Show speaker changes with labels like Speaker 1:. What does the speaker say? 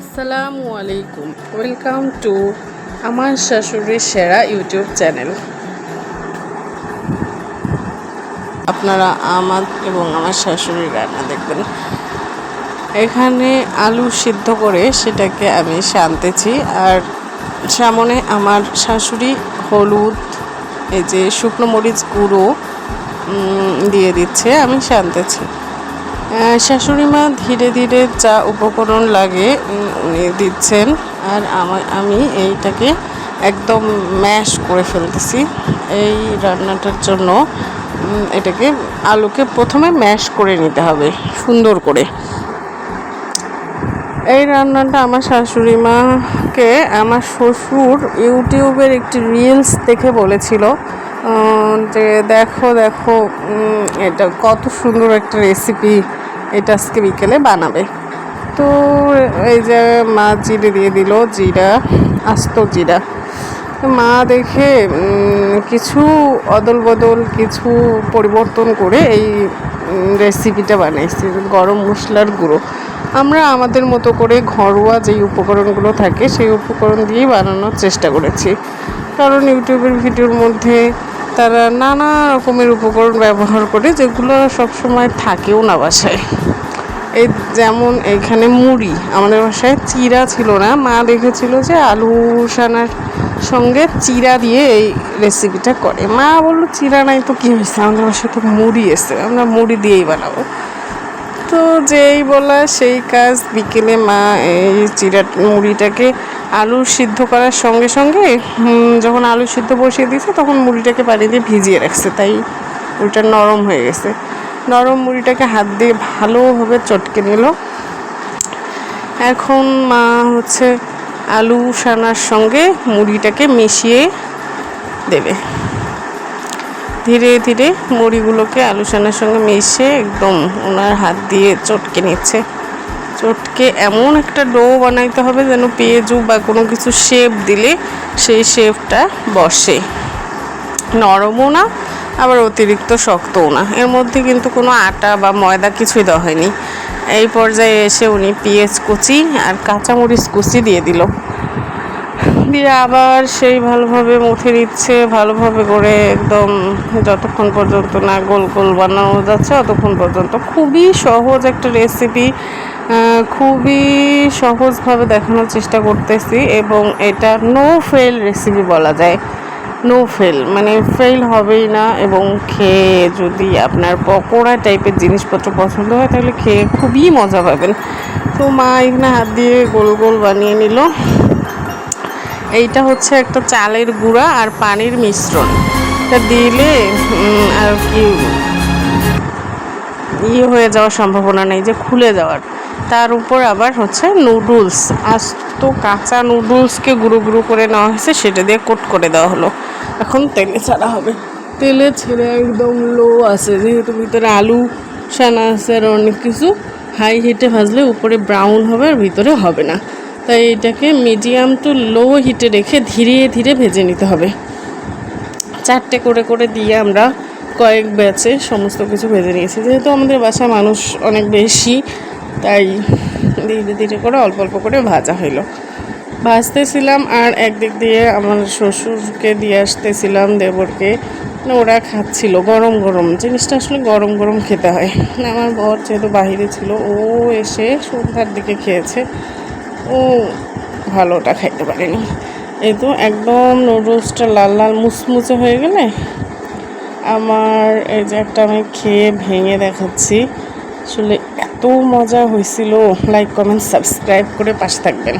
Speaker 1: আসসালামু আলাইকুম। Welcome to আমার শাশুড়ির সেরা ইউটিউব চ্যানেল। আপনারা আমার এবং আমার শাশুড়ির রান্না দেখবেন। এখানে আলু সিদ্ধ করে সেটাকে আমি শানতেছি আর সামনে আমার শাশুড়ি হলুদ, এই যে শুকনো মরিচ গুঁড়ো দিয়ে দিচ্ছে, আমি শানতেছি শাশুড়ি মা ধীরে ধীরে যা উপকরণ লাগে উনি দিচ্ছেন। আর আমার আমি এইটাকে একদম ম্যাশ করে ফেলতেছি। এই রান্নাটার জন্য এটাকে আলুকে প্রথমে ম্যাশ করে নিতে হবে, সুন্দর করে। এই রান্নাটা আমার শাশুড়ি মাকে আমার শ্বশুর ইউটিউবের একটি রিলস দেখে বলেছিল যে দেখো দেখো এটা কত সুন্দর একটা রেসিপি এটা আজকে বিকেলে বানাবে। তো এই যে মা জিরে দিয়ে দিল জিরা, আস্ত জিরা। মা দেখে কিছু অদল বদল কিছু পরিবর্তন করে এই রেসিপিটা বানাইছি গরম মশলার গুঁড়ো। আমরা আমাদের মতো করে ঘরোয়া যেই উপকরণগুলো থাকে, সেই উপকরণ দিয়েই বানানোর চেষ্টা করেছি। কারণ ইউটিউবের ভিডিওর মধ্যে তারা নানা রকমের উপকরণ ব্যবহার করে, যেগুলো সবসময় থাকেও না বাসায়। এই যেমন এইখানে মুড়ি, আমাদের বাসায় চিরা ছিল না। মা দেখেছিল যে আলু সানার সঙ্গে চিরা দিয়ে এই রেসিপিটা করে। মা বলল, চিরা নাই তো কী হয়েছে? আমাদের বাসায় তো মুড়ি এসে আমরা মুড়ি দিয়েই বানাবো। তো যেই বলা সেই কাজ, বিকেলে মা এই চিরা মুড়িটাকে আলু সিদ্ধ করার সঙ্গে সঙ্গে যখন আলু সিদ্ধ বসিয়ে দিয়েছে, তখন মুড়িটাকে পানি দিয়ে ভিজিয়ে রাখছে। তাই মুড়িটা নরম হয়ে গেছে। নরম মুড়িটাকে হাত দিয়ে ভালোভাবে চটকে নিল। এখন মা হচ্ছে আলু সানার সঙ্গে মুড়িটাকে মিশিয়ে দেবে। ধীরে ধীরে মুড়িগুলোকে আলু সানার সঙ্গে মিশে একদম ওনার হাত দিয়ে চটকে নিচ্ছে। চটকে এমন একটা ডো বানাইতে হবে যেন পেঁয়াজু বা কোনো কিছু শেপ দিলে সেই শেপটা বসে। নরমও না, আবার অতিরিক্ত শক্তও না। এর মধ্যে কিন্তু কোনো আটা বা ময়দা কিছুই দেওয়া হয়নি। এই পর্যায়ে এসে উনি পেঁয়াজ কুচি আর কাঁচামরিচ কুচি দিয়ে দিল। দিয়ে আবার সেই ভালোভাবে মুথে দিচ্ছে ভালোভাবে করে একদম যতক্ষণ পর্যন্ত না গোল গোল বানানো যাচ্ছে ততক্ষণ পর্যন্ত। খুবই সহজ একটা রেসিপি খুবই সহজভাবে দেখানোর চেষ্টা করতেছি এবং এটা নো ফেল রেসিপি বলা যায়। নো ফেল মানে ফেল হবেই না এবং খেয়ে যদি আপনার পকোড়া টাইপের জিনিসপত্র পছন্দ হয় তাহলে খেয়ে খুবই মজা পাবেন। তো মা এখানে হাত দিয়ে গোল গোল বানিয়ে নিল। এইটা হচ্ছে একটা চালের গুঁড়া আর পানির মিশ্রণ। এটা দিলে আর কি ইয়ে হয়ে যাওয়ার সম্ভাবনা নেই, যে খুলে যাওয়ার। তার উপর আবার হচ্ছে নুডলস, আস্ত কাঁচা নুডলসকে গুঁড়ো গুঁড়ো করে নেওয়া হয়েছে, সেটা দিয়ে কোট করে দেওয়া হলো। এখন তেলে ছাড়া হবে। তেলে ছেড়ে একদম লো আছে, যেহেতু ভিতরে আলু সানা আছে আর অনেক কিছু, হাই হিটে ভাজলে উপরে ব্রাউন হবে আর ভিতরে হবে না। তাই এটাকে মিডিয়াম টু লো হিটে রেখে ধীরে ধীরে ভেজে নিতে হবে। চারটে করে করে দিয়ে আমরা কয়েক ব্যাচে সমস্ত কিছু ভেজে নিয়েছি। যেহেতু আমাদের বাসায় মানুষ অনেক বেশি, তাই ধীরে ধীরে করে অল্প অল্প করে ভাজা হইল। ভাজতেছিলাম আর একদিক দিয়ে আমার শ্বশুরকে দিয়ে আসতেছিলাম, দেবরকে। না ওরা খাচ্ছিল গরম গরম। জিনিসটা আসলে গরম গরম খেতে হয়। আমার বর যেহেতু বাহিরে ছিল, ও এসে সন্ধ্যার দিকে খেয়েছে। ও, ভালোটা খাইতে পারিনি। এই তো একদম নুডলসটা লাল লাল মুচমুচে হয়ে গেলে আমার এই যে একটা আমি খেয়ে ভেঙে দেখাচ্ছি। আসলে এত মজা হয়েছিল লাইক কমেন্ট সাবস্ক্রাইব করে পাশে থাকবেন।